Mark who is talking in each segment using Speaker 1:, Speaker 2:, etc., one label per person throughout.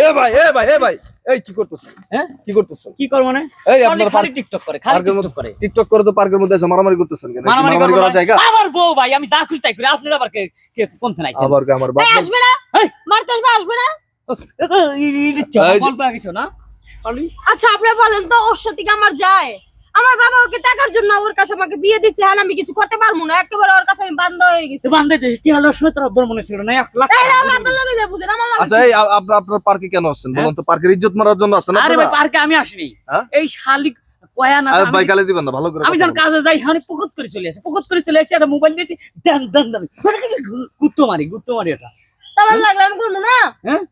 Speaker 1: এ ভাই এ ভাই এ ভাই। এই কি করতেছেন?
Speaker 2: হ্যাঁ?
Speaker 1: কি করতেছেন?
Speaker 2: কি কর মানে?
Speaker 1: এই
Speaker 2: খালি খালি টিকটক করে খালি টিকটক করে।
Speaker 1: টিকটক করে তো পার্কের মধ্যে এসে মারামারি করতেছেন কেন?
Speaker 2: মারামারি
Speaker 1: মারামারি
Speaker 2: করব
Speaker 1: করার জায়গা?
Speaker 2: আমার বউ ভাই আমি যা খুশি তাই করি আপনারা আবার কে কে কোন থানায় আইছেন?
Speaker 1: আবার কি আমার বাপ
Speaker 3: আসবে না?
Speaker 2: এই!
Speaker 3: মারতে আসবে আসবে না?
Speaker 1: এই
Speaker 2: গল্প কিছু না
Speaker 3: আচ্ছা আপনি বলেন তো ওর সাথে আমার যায়? আমার বাবা ওকে টাকার জন্য ওর কাছে আমাকে বিয়ে দিছে হ্যাঁ আমি কিছু করতে পারব না। একেবারে ওর কাছে আমি বান্ধ হয়ে গেছি।
Speaker 2: বান্ধে যে টি হলো সময় তোর আব্বার মনে ছিল না এক লাখ
Speaker 3: এই
Speaker 2: টাকা।
Speaker 3: আমরা আপনার লগে যাই বুঝেন আমার লগে
Speaker 1: আচ্ছা এই আপনার আপনার পার্কে কেন আসছেন? বলুন তো পার্কের ইজ্জত মারার জন্য আসছেন
Speaker 2: আরে ভাই পার্কে আমি আসিনি।
Speaker 1: হ্যাঁ?
Speaker 2: এই শালিক কয়া না
Speaker 1: আরে
Speaker 2: আমি-
Speaker 1: ভাই গালি দিবেন না ভালো করে
Speaker 2: আমি যখন কাজে যাই আমি পকত করে চলে আসি পকত করে চলে আসি একটা মোবাইল দিয়েছি দেন দেন দেন। মানে কি গু- গুত্তো মারি গুত্তো মারি এটা।
Speaker 3: তারপর লাগলে আমি করব না?
Speaker 2: হ্যাঁ?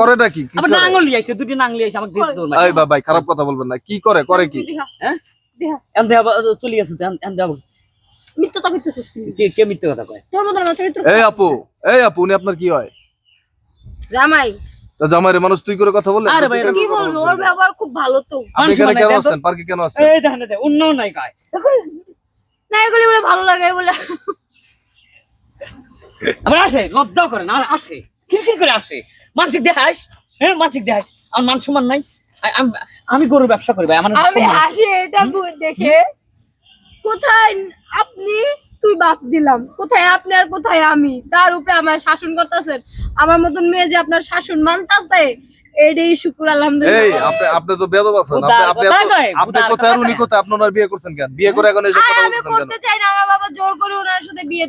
Speaker 1: করেটা কি? কি
Speaker 2: আবার নাঙ্গল লিয়ে দুটি নাঙ্গল লিয়ে আমাকে দিয়ে দৌড়
Speaker 1: এই ভাই ভাই খারাপ কথা বলবেন না। কি করে? করে কি?
Speaker 2: হ্যাঁ?
Speaker 3: দিহা।
Speaker 2: দেব চলে গেছে এন দেব
Speaker 3: মিথ্যা তো করতেছিস
Speaker 2: কে কে মিথ্যে কথা কয়?
Speaker 3: তোর মতন আমার চরিত্র
Speaker 1: এই আপু এই আপু উনি আপনার কি হয়?
Speaker 3: জামাই।
Speaker 1: তা জামাইরে মানুষ তুই করে কথা বলে
Speaker 2: আরে ভাই,
Speaker 3: কি বলব? ওর ব্যবহার খুব ভালো তো।
Speaker 1: আপনি
Speaker 2: মানে
Speaker 1: কেন আসছেন? পার্কে কেন আসছেন?
Speaker 2: এই অন্য নাই কয়
Speaker 3: না এগুলি বলে ভালো লাগে বলে।
Speaker 2: আমার আসে লজ্জাও করে না আসে। কি করে আসে। মানসিক দেখাস হ্যাঁ মানসিক দেখাস আমার মান সম্মান নাই। আমি- গরুর ব্যবসা করি ভাই আমার
Speaker 3: আমি। হাসি এটা দেখে। কোথায় আপনি বাদ দিলাম। কোথায় আপনি আর কোথায় আমি? তার উপরে আমার শাসন করতেছেন। আমার মতন মেয়ে যে আপনার শাসন মানতাছে এটাই শুকুর
Speaker 1: এই আপনি আপনি তো বেদব আছেন। আপনি আপনি
Speaker 2: কথা
Speaker 1: এত-
Speaker 2: কয়,
Speaker 1: আপনি
Speaker 2: উদার
Speaker 1: কোথায় আর উনি কোথায় আপনার বিয়ে করছেন কেন? বিয়ে করে এখন এসে
Speaker 3: আরে
Speaker 1: কথা
Speaker 3: আমি
Speaker 1: বলছেন কেন?
Speaker 3: করতে চাই না আমার বাবা জোর করে ওনার সাথে বিয়ে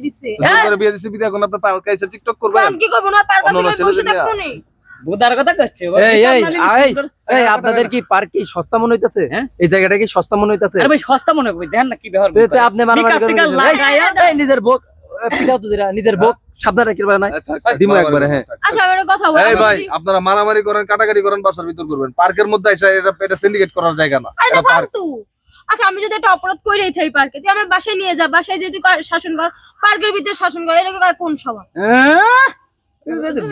Speaker 1: জোর করে বিয়ে দিছি বিয়ে এখন আপনি পার্কে এসে টিকটক করবেন?
Speaker 3: আমি কি করব না? বসে থাকব
Speaker 2: কথা কচ্ছে
Speaker 4: এই এই এই এই আপনাদের কি পার্ক কি সস্তা মনে হইতাছে?
Speaker 2: হ্যাঁ?
Speaker 4: এই জায়গাটা কি সস্তা মনে হইতাছে?
Speaker 2: আরে ভাই সস্তা মনে করবে দেখেন না কি ব্যবহার
Speaker 4: তো- তো আপনি মারামারি? এই, নিজের বুক পিটাও তো দিরা, নিজের বুক সাবধান রাখিবা না।
Speaker 1: এই থাক, থাক,
Speaker 4: দিমু একবারে, হ্যাঁ।
Speaker 3: আচ্ছা কথা বলি
Speaker 1: এই ভাই আপনারা মারামারি করেন কাটাকাটি করেন বাসার ভিতর করবেন। পার্কের মধ্যে এসে এটা এটা সিন্ডিকেট করার জায়গা না
Speaker 3: আরে
Speaker 1: এটা
Speaker 3: ফালতু। আচ্ছা আমি যদি একটা অপরাধ করেই থাকি পার্কে তুই আমার বাসায় নিয়ে যা বাসায় যদি শাসন কর পার্কের ভিতরে শাসন কর এটা কি- কোন সভা?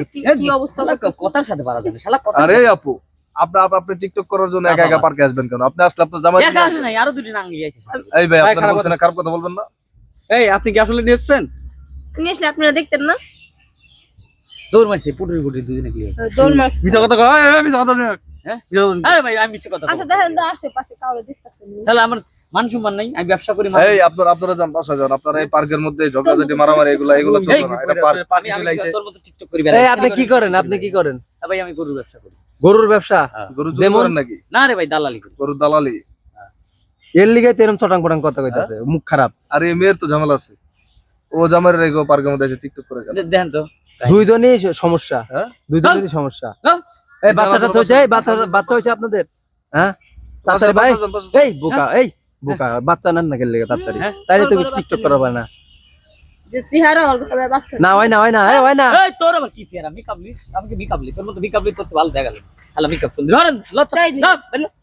Speaker 3: কি- কি অবস্থা
Speaker 2: কথার সাথে পারা যাবে শালা কথা
Speaker 1: আরে আপু আপনি আপনি- আপনি টিকটক করার জন্য একা একা পার্কে আসবেন কেন? আপনি আসলে আপনার জামাই
Speaker 2: একা আসে নাই আরও দুটি নাঙ্গি আছে
Speaker 1: এই ভাই
Speaker 4: ভাই,
Speaker 1: বলছেন খারাপ কথা বলবেন না?
Speaker 4: এই আপনি কি আসলে নিয়েছেন
Speaker 3: নিয়ে আসলে আপনারা দেখতেন না?
Speaker 2: দৌড় মারছে পুটুরি
Speaker 3: দৌড়
Speaker 4: মিছা কথা কয়? কথা
Speaker 2: হ্যাঁ?
Speaker 4: নয়।
Speaker 2: আরে ভাই আমি কথা
Speaker 3: আচ্ছা দেখেন তো আশেপাশে কাউরে দেখতেছেন।
Speaker 2: তাহলে আমার মান সম্মান নাই আমি ব্যবসা করি
Speaker 1: এই আপনারা আপনারা যান বাসা যান। আপনারা এই পার্কের মধ্যে ঝগড়াঝাটি মারামারি এগুলো এগুলো চলবে না। এটা পার্ক
Speaker 2: আমি আমি তোর মতো টিকটক করি
Speaker 4: এই আপনি কি করেন? আপনি কি করেন?
Speaker 2: হ্যাঁ ভাই আমি গরুর ব্যবসা করি।
Speaker 4: গরুর ব্যবসা?
Speaker 1: গরু
Speaker 4: যেমন-
Speaker 1: নাকি?
Speaker 2: না রে ভাই দালালি করি।
Speaker 1: গরুর দালালি?
Speaker 4: এর লিগে তো এরকম পটাং কথা কইতাছে মুখ খারাপ।
Speaker 1: আর এই মেয়ের তো ঝামেলা আছে। ও জামাই রেখে পার্কের মধ্যে এসে টিকটক করে গেল।
Speaker 2: দেখেন তো।
Speaker 4: দুইজনই সমস্যা।
Speaker 1: হ্যাঁ?
Speaker 4: দুইজনেরই সমস্যা।
Speaker 2: হ্যাঁ?
Speaker 4: এই বাচ্চাটা বাচ্চা বাচ্চা হয়েছে আপনাদের হ্যাঁ? তাড়াতাড়ি ভাই। এই বোকা এই বোকা বাচ্চা নেন না খেললে তাড়াতাড়ি।
Speaker 2: হ্যাঁ?
Speaker 4: তাইলে তো
Speaker 3: বড় বড়
Speaker 4: টিকটক করা পারে না।
Speaker 3: যে চেহারা ওর ভাবে বাচ্চা।
Speaker 4: না হয় না হয় না হয় না।
Speaker 2: এই তোর আবার কি আমাকে মিকাবলি তোর মতো মিকাবলি করতে ভালো দেখা হ্যালো সুন্দর লজ্জা
Speaker 3: না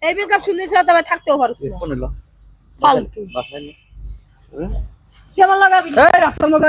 Speaker 3: এই মেকআপ সুন্দর ছিল তবে থাকতেও পারছ না।
Speaker 2: কোন লো।
Speaker 3: ফালতু।
Speaker 2: বাসায়
Speaker 3: কেমন লাগাবি?
Speaker 4: এই রাস্তার মধ্যে